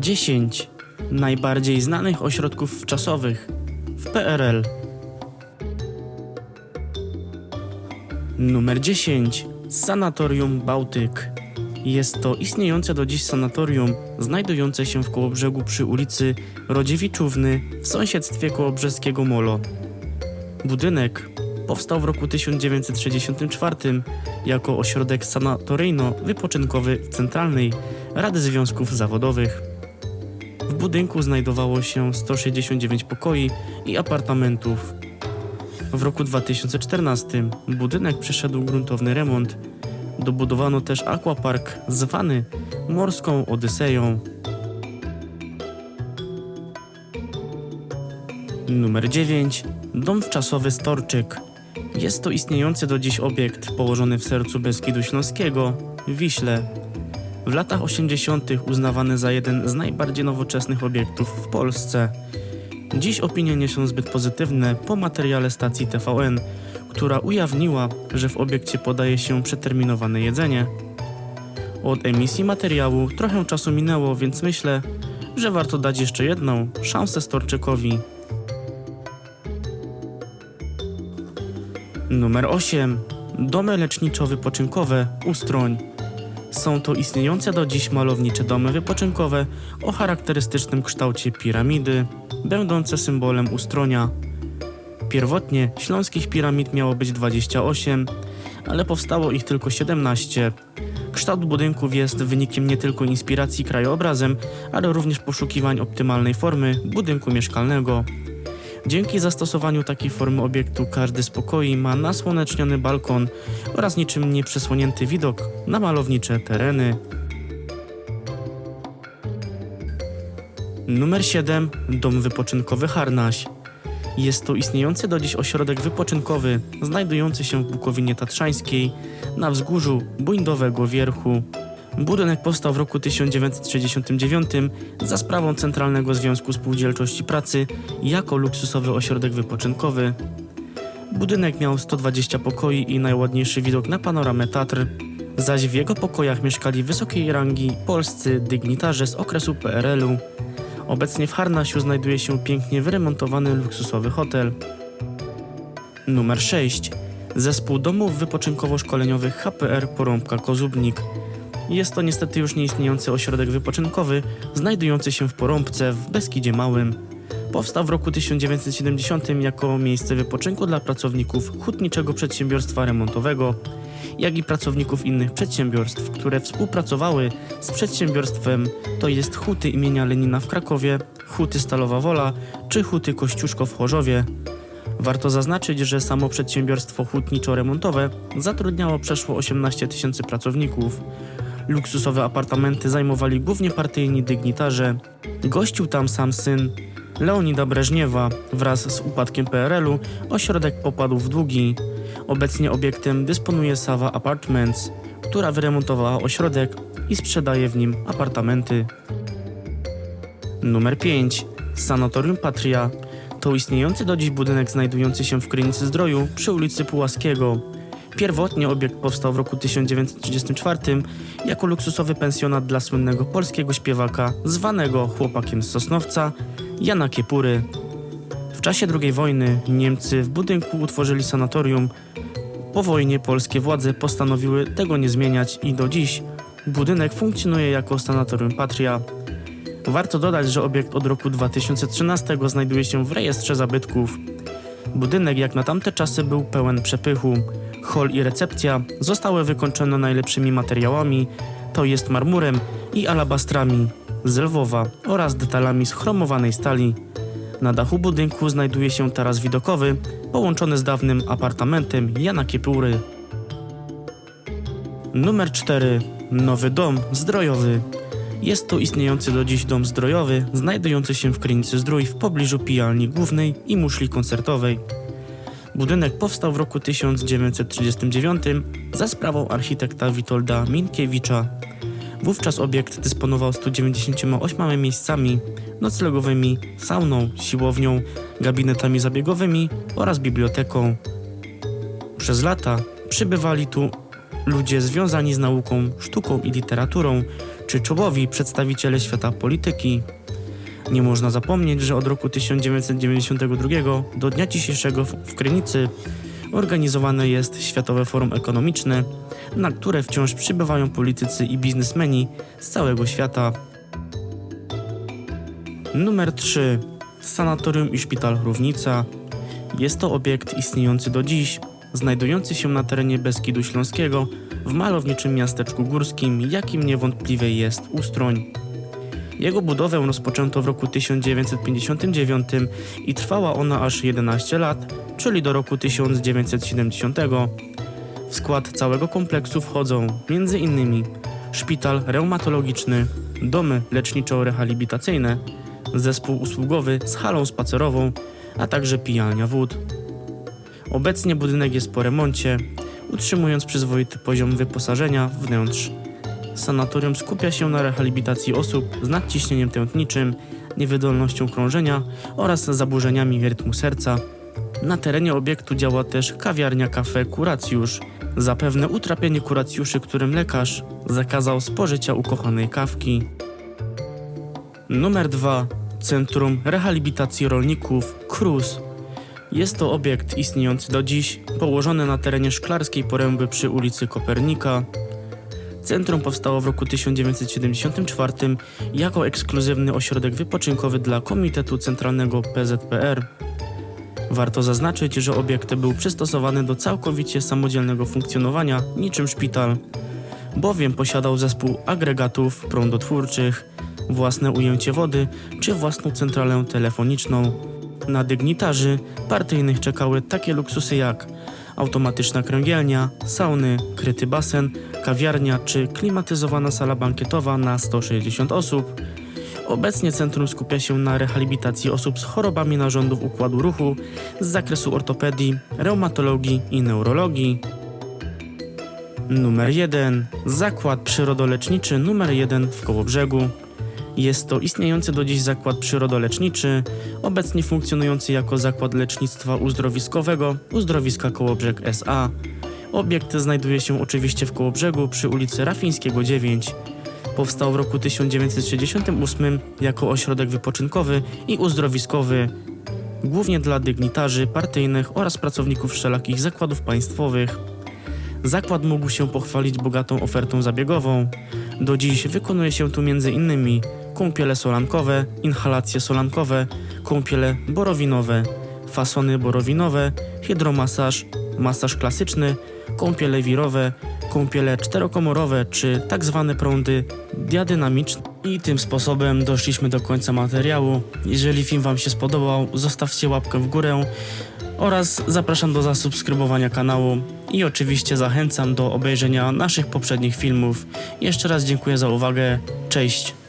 10 najbardziej znanych ośrodków czasowych w PRL. Numer 10 Sanatorium Bałtyk. Jest to istniejące do dziś sanatorium znajdujące się w Kołobrzegu przy ulicy Rodziewiczówny w sąsiedztwie kołobrzeskiego Molo. Budynek powstał w roku 1964 jako ośrodek sanatoryjno-wypoczynkowy Centralnej Rady Związków Zawodowych. Budynku znajdowało się 169 pokoi i apartamentów. W roku 2014 budynek przeszedł gruntowny remont. Dobudowano też aquapark zwany Morską Odyseją. Numer 9. Dom wczasowy Storczyk. Jest to istniejący do dziś obiekt położony w sercu Beskidu Śląskiego, Wiśle. W latach 80. uznawany za jeden z najbardziej nowoczesnych obiektów w Polsce. Dziś opinie nie są zbyt pozytywne po materiale stacji TVN, która ujawniła, że w obiekcie podaje się przeterminowane jedzenie. Od emisji materiału trochę czasu minęło, więc myślę, że warto dać jeszcze jedną szansę Storczykowi. Numer 8. Domy leczniczo-wypoczynkowe Ustroń. Są to istniejące do dziś malownicze domy wypoczynkowe o charakterystycznym kształcie piramidy, będące symbolem ustronia. Pierwotnie śląskich piramid miało być 28, ale powstało ich tylko 17. Kształt budynków jest wynikiem nie tylko inspiracji krajobrazem, ale również poszukiwań optymalnej formy budynku mieszkalnego. Dzięki zastosowaniu takiej formy obiektu każdy z pokoi ma nasłoneczniony balkon oraz niczym nieprzesłonięty widok na malownicze tereny. Numer 7. Dom wypoczynkowy Harnaś. Jest to istniejący do dziś ośrodek wypoczynkowy znajdujący się w Bukowinie Tatrzańskiej na wzgórzu Buńdowego Wierchu. Budynek powstał w roku 1969 za sprawą Centralnego Związku Spółdzielczości Pracy jako luksusowy ośrodek wypoczynkowy. Budynek miał 120 pokoi i najładniejszy widok na panoramę Tatr, zaś w jego pokojach mieszkali wysokiej rangi polscy dygnitarze z okresu PRL-u. Obecnie w Harnasiu znajduje się pięknie wyremontowany luksusowy hotel. Numer 6. Zespół domów wypoczynkowo-szkoleniowych HPR Porąbka Kozubnik. Jest to niestety już nieistniejący ośrodek wypoczynkowy znajdujący się w Porąbce w Beskidzie Małym. Powstał w roku 1970 jako miejsce wypoczynku dla pracowników Hutniczego Przedsiębiorstwa Remontowego, jak i pracowników innych przedsiębiorstw, które współpracowały z przedsiębiorstwem, to jest Huty imienia Lenina w Krakowie, Huty Stalowa Wola czy Huty Kościuszko w Chorzowie. Warto zaznaczyć, że samo przedsiębiorstwo hutniczo-remontowe zatrudniało przeszło 18 tysięcy pracowników. Luksusowe apartamenty zajmowali głównie partyjni dygnitarze. Gościł tam sam syn Leonida Breżniewa. Wraz z upadkiem PRL-u ośrodek popadł w długi. Obecnie obiektem dysponuje Sava Apartments, która wyremontowała ośrodek i sprzedaje w nim apartamenty. Numer 5. Sanatorium Patria. To istniejący do dziś budynek znajdujący się w Krynicy Zdroju przy ulicy Pułaskiego. Pierwotnie obiekt powstał w roku 1934 jako luksusowy pensjonat dla słynnego polskiego śpiewaka zwanego chłopakiem z Sosnowca Jana Kiepury. W czasie II wojny Niemcy w budynku utworzyli sanatorium. Po wojnie polskie władze postanowiły tego nie zmieniać i do dziś budynek funkcjonuje jako sanatorium Patria. Warto dodać, że obiekt od roku 2013 znajduje się w rejestrze zabytków. Budynek jak na tamte czasy był pełen przepychu. Hol i recepcja zostały wykończone najlepszymi materiałami, to jest marmurem i alabastrami z Lwowa oraz detalami z chromowanej stali. Na dachu budynku znajduje się taras widokowy, połączony z dawnym apartamentem Jana Kiepury. Numer 4. Nowy dom zdrojowy. Jest to istniejący do dziś dom zdrojowy, znajdujący się w Krynicy Zdrój w pobliżu pijalni głównej i muszli koncertowej. Budynek powstał w roku 1939 za sprawą architekta Witolda Minkiewicza. Wówczas obiekt dysponował 198 miejscami noclegowymi, sauną, siłownią, gabinetami zabiegowymi oraz biblioteką. Przez lata przybywali tu ludzie związani z nauką, sztuką i literaturą, czy czołowi przedstawiciele świata polityki. Nie można zapomnieć, że od roku 1992 do dnia dzisiejszego w Krynicy organizowane jest Światowe Forum Ekonomiczne, na które wciąż przybywają politycy i biznesmeni z całego świata. Numer 3. Sanatorium i Szpital Równica. Jest to obiekt istniejący do dziś, znajdujący się na terenie Beskidu Śląskiego, w malowniczym miasteczku górskim, jakim niewątpliwie jest Ustroń. Jego budowę rozpoczęto w roku 1959 i trwała ona aż 11 lat, czyli do roku 1970. W skład całego kompleksu wchodzą m.in. szpital reumatologiczny, domy leczniczo-rehabilitacyjne, zespół usługowy z halą spacerową, a także pijalnia wód. Obecnie budynek jest po remoncie, utrzymując przyzwoity poziom wyposażenia wnętrz. Sanatorium skupia się na rehabilitacji osób z nadciśnieniem tętniczym, niewydolnością krążenia oraz zaburzeniami rytmu serca. Na terenie obiektu działa też kawiarnia Cafe Kuracjusz, zapewne utrapienie kuracjuszy, którym lekarz zakazał spożycia ukochanej kawki. Numer 2. Centrum Rehabilitacji Rolników KRUS. Jest to obiekt istniejący do dziś, położony na terenie Szklarskiej Poręby przy ulicy Kopernika. Centrum powstało w roku 1974 jako ekskluzywny ośrodek wypoczynkowy dla Komitetu Centralnego PZPR. Warto zaznaczyć, że obiekt był przystosowany do całkowicie samodzielnego funkcjonowania niczym szpital, bowiem posiadał zespół agregatów prądotwórczych, własne ujęcie wody czy własną centralę telefoniczną. Na dygnitarzy partyjnych czekały takie luksusy jak automatyczna kręgielnia, sauny, kryty basen, kawiarnia czy klimatyzowana sala bankietowa na 160 osób. Obecnie centrum skupia się na rehabilitacji osób z chorobami narządów układu ruchu z zakresu ortopedii, reumatologii i neurologii. Numer 1. Zakład przyrodoleczniczy numer 1 w Kołobrzegu. Jest to istniejący do dziś zakład przyrodoleczniczy, obecnie funkcjonujący jako zakład lecznictwa uzdrowiskowego Uzdrowiska Kołobrzeg SA. Obiekt znajduje się oczywiście w Kołobrzegu przy ulicy Rafińskiego 9. Powstał w roku 1968 jako ośrodek wypoczynkowy i uzdrowiskowy, głównie dla dygnitarzy partyjnych oraz pracowników wszelakich zakładów państwowych. Zakład mógł się pochwalić bogatą ofertą zabiegową. Do dziś wykonuje się tu m.in. kąpiele solankowe, inhalacje solankowe, kąpiele borowinowe, fasony borowinowe, hydromasaż, masaż klasyczny, kąpiele wirowe, kąpiele czterokomorowe czy tak zwane prądy diadynamiczne. I tym sposobem doszliśmy do końca materiału. Jeżeli film Wam się spodobał, zostawcie łapkę w górę oraz zapraszam do zasubskrybowania kanału i oczywiście zachęcam do obejrzenia naszych poprzednich filmów. Jeszcze raz dziękuję za uwagę. Cześć!